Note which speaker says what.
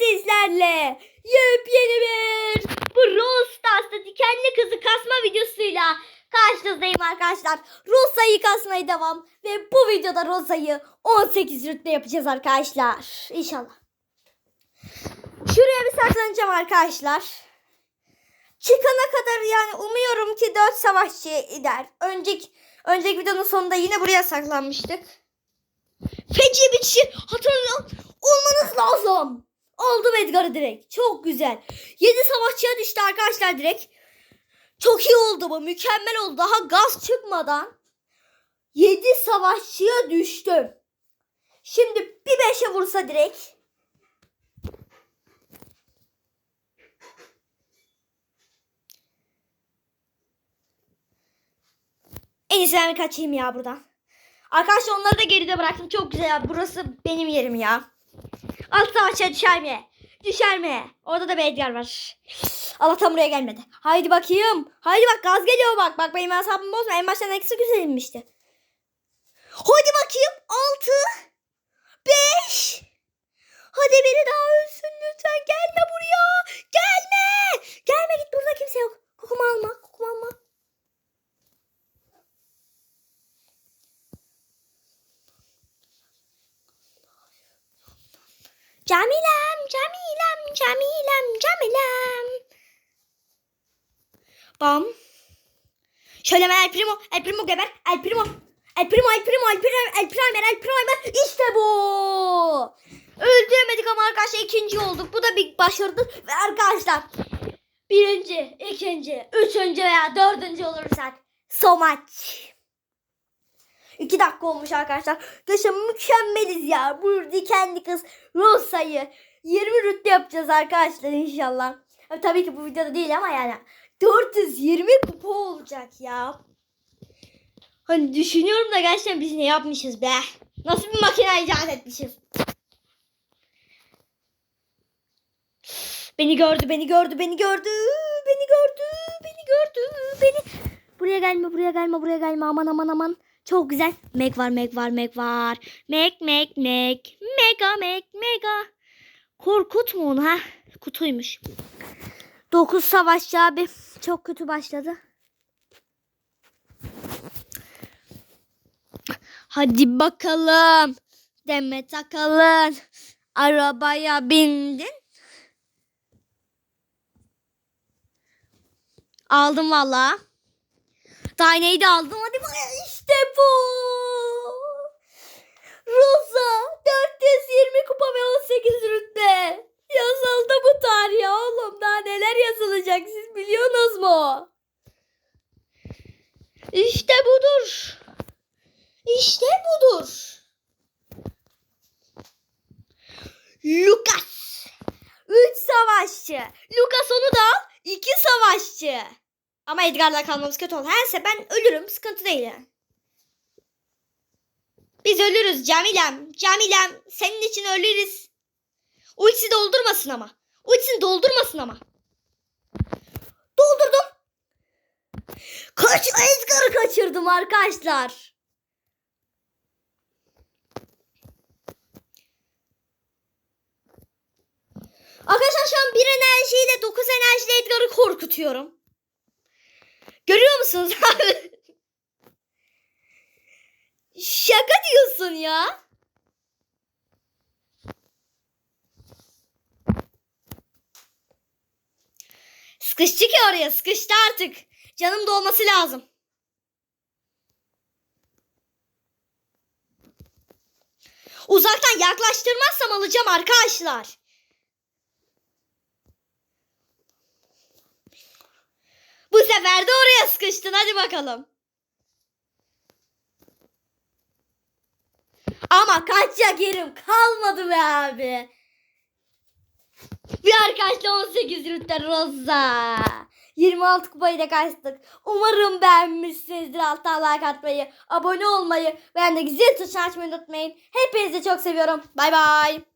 Speaker 1: sizlerle yepyeni bir Brawl Stars'ta dikenli kızı kasma videosuyla karşınızdayım arkadaşlar. Rosa'yı kasmaya devam ve bu videoda Rosa'yı 18 rütbe yapacağız arkadaşlar. İnşallah. Şuraya bir saklanacağım arkadaşlar. Çıkana kadar yani umuyorum ki 4 savaşçı gider. Önceki, önceki videonun sonunda yine buraya saklanmıştık. Feci bir kişi hatırlayın olmanız lazım. Aldım Edgar'ı direkt. Çok güzel. 7 savaşçıya düştü arkadaşlar direkt. Çok iyi oldu bu. Mükemmel oldu. Daha gaz çıkmadan 7 savaşçıya düştüm. Şimdi bir 5'e vursa direkt. En iyisi ben kaçayım ya buradan. Arkadaşlar onları da geride bıraktım. Çok güzel ya. Burası benim yerim ya. Alt savaşa düşer mi? Düşer mi? Orada da bir Edgar var. Allah'tan buraya gelmedi. Haydi bakayım. Haydi bak gaz geliyor bak. Bak benim hesabımı bozma. En baştan eksi güzel inmişti. Haydi bakayım. Altı. Beş. Hadi biri daha ölsün lütfen. Gelme buraya. Gelme. Camilem, Camilem, Camilem, Camilem. Bam. Şöyle hemen El Primo, El Primo geber, El Primo. El Primo, El Primo, El Primo, El Primer, El Primer. İşte bu. Öldüremedik ama arkadaşlar ikinci olduk. Bu da bir başarıdır. Ve arkadaşlar birinci, ikinci, üçüncü veya dördüncü olursak so much. İki dakika olmuş arkadaşlar. Gerçekten mükemmeliz ya. Bu dikenli kız Rosa'yı 20 rütbe yapacağız arkadaşlar inşallah. Ha, tabii ki bu videoda değil ama yani 420 kupa olacak ya. Hani düşünüyorum da gerçekten biz ne yapmışız be. Nasıl bir makine icat etmişiz. Beni gördü, beni gördü, beni gördü, beni gördü, beni gördü, beni. Buraya gelme, buraya gelme, buraya gelme. Aman aman aman. Çok güzel. Meg var, Meg var, Meg var. Meg, Meg, Meg. Mega, Meg, Mega. Korkut mu onu ha? Kutuymuş. Dokuz savaşçı abi. Çok kötü başladı. Hadi bakalım. Demet Akalın. Arabaya bindin. Aldım valla. Taneyi de aldım. Hadi bakalım. Bu. Rosa 420 kupa ve 18 rütbe. Yazıldı bu tarihe oğlum. Daha neler yazılacak siz biliyorsunuz mu? İşte budur. İşte budur. Lucas. 3 savaşçı. Lucas onu da al. 2 savaşçı. Ama Edgar'la kalmamız kötü oldu. Her ben ölürüm. Sıkıntı değil. Biz ölürüz Camilem. Camilem senin için ölürüz. Ultisi doldurmasın ama. Ultisini doldurmasın ama. Doldurdum. Kaç Edgar'ı kaçırdım arkadaşlar. Arkadaşlar şu an bir enerjiyle 9 enerjiyle Edgar'ı korkutuyorum. Görüyor musunuz? Şaka diyorsun ya. Sıkıştı ki oraya sıkıştı artık. Canım dolması lazım. Uzaktan yaklaştırmazsam alacağım arkadaşlar. Bu sefer de oraya sıkıştın hadi bakalım. Ama kaçacak yerim kalmadı be abi. Bir arkadaşla 18 rütbe Rosa. 26 kupayı da kaçtık. Umarım beğenmişsinizdir. Alttan like atmayı, abone olmayı ve de güzel tuşunu açmayı unutmayın. Hepinizi çok seviyorum. Bay bay.